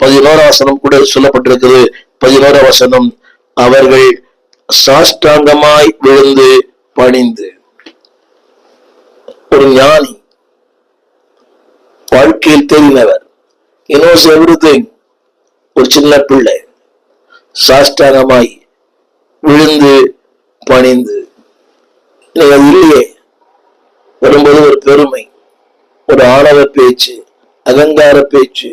பதினோரா வசனம் கூட சொல்லப்பட்டிருக்கிறது பதினோரா வசனம் அவர்கள் சாஷ்டாங்கமாய் விழுந்து பணிந்து. ஒரு ஞானி வாழ்க்கையில் தெரிந்தவர் இனோஸ் எவ்ரிதிங் ஒரு சின்ன பிள்ளை சாஷ்டாங்கமாய் விழுந்து பணிந்து. அது இல்லையே? வரும்போது ஒரு பெருமை ஒரு ஆணவ பேச்சு அகங்கார பேச்சு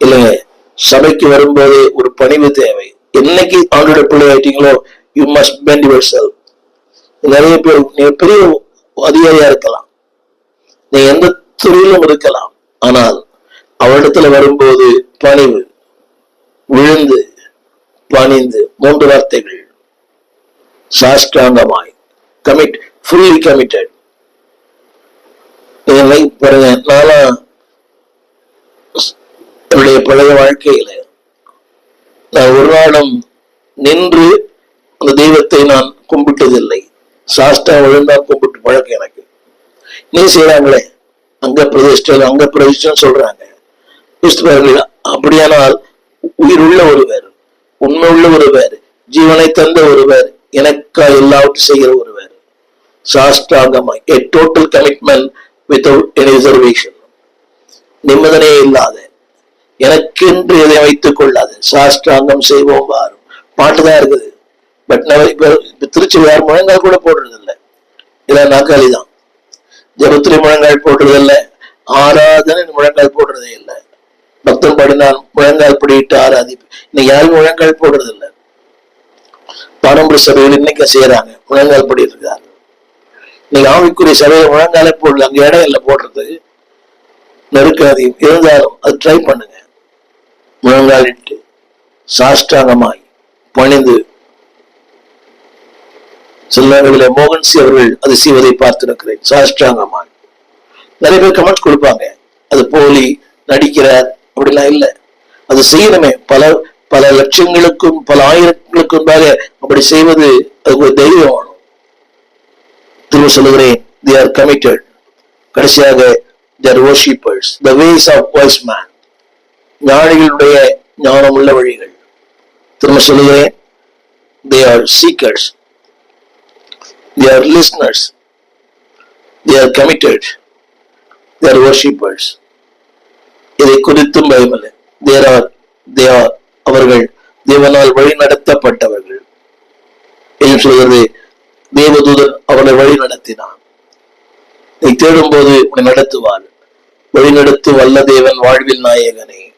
இல்லைங்க சபைக்கு வரும்போது ஒரு பணிவு தேவை. என்னைக்கு ஆண்டோட பிள்ளை ஆயிட்டீங்களோ யூ மஸ்ட் பெண்ட் யுவர் செல் நிறைய பேர் நீங்க பெரிய அதிகாரியா இருக்கலாம். நீ எந்த துறையிலும் இருக்கலாம். ஆனால் அவரிடத்துல வரும்போது பணிவு விழுந்து பணிந்து மூன்று வார்த்தைகள். சாஷ்டாங்கமாய். கமிட் ஃபுல்லி கமிட்டட் பாருங்க நானா பழைய வாழ்க்கையில. நான் ஒரு நாளும் நின்று அந்த தெய்வத்தை நான் கும்பிட்டதில்லை. சாஸ்தா விழுந்தா கும்பிட்டு பழக்கம் எனக்கு. நீ செய்யறாங்களே அங்க பிரதிஷ்டம் அங்க பிரதிஷ்டம் சொல்றாங்க. கிறிஸ்துவர்கள் அப்படியானால் உயிருள்ள ஒருவர் உண்மை உள்ள ஒருவர் ஜீவனை தந்த ஒருவர் எனக்கா எல்லாவற்றையும் செய்கிற ஒருவர். சாஷ்டாங்கமாய் a total commitment without any reservation நிம்மதனையே இல்லாத எனக்கென்று எதை வைத்துக் கொள்ளாது. சாஷ்டாங்கம் செய்வோம் வாரும். பாட்டுதான் இருக்குது. பட் நான் இப்ப திருச்சி யார் முழங்கால் கூட போடுறது இல்லை இதான் நாக்காளி தான் ஜபத்திரி முழங்கால் போடுறது இல்லை ஆராதனை முழங்கால் போடுறதே இல்லை. பக்தன் படினான் முழங்கால் படிட்டு ஆராதிப்பு இன்னைக்கு யாரும் முழங்கால் போடுறது இல்லை பாரம்பரிய சபைகள் இன்னைக்கு செய்யறாங்க? முழங்கால் படி இருக்காங்க இன்னைக்கு ஆவிக்குரிய சபையில முழங்காலே போடல. அங்க இடம் இல்லை போடுறதுக்கு நெருக்காது. இருந்தாலும் அது ட்ரை பண்ணுங்க. முழங்காலிட்டு சாஷ்டாங்கமாய் பணிந்து சில நேரங்களில் மோகன்சி அவர்கள் அது செய்வதை பார்த்திருக்கிறேன். சாஷ்டாங்கமாய். நிறைய பேர் கமெண்ட் கொடுப்பாங்க. அது போலி நடிக்கிறார் அப்படிலாம் இல்லை. அது செய்யணுமே. பல பல லட்சங்களுக்கும் பல ஆயிரங்களுக்கும் மேல அப்படி செய்வது அது ஒரு தைரியம் ஆகும் திரும்ப சொல்லுகிறேன் தி ஆர் கமிட்டட் கடைசியாக there are the ways of wise men ஞானிகளுடைய ஞானமுள்ள வழிகள். திரும்ப சொல்லுகிறேன் they are seekers they are listeners they are committed they are worshippers. இதை குறித்தும் பயமில்லை. தேர் ஆர் தே ஆர் அவர்கள் தேவனால் வழி நடத்தப்பட்டவர்கள். என்று சொல்கிறது? தேவதூதன் அவனை வழி நடத்தினான். நீ தேடும்போது உன்னை நடத்துவார் வழிநடத்து வல்ல தேவன் வாழ்வில் நாயகனே.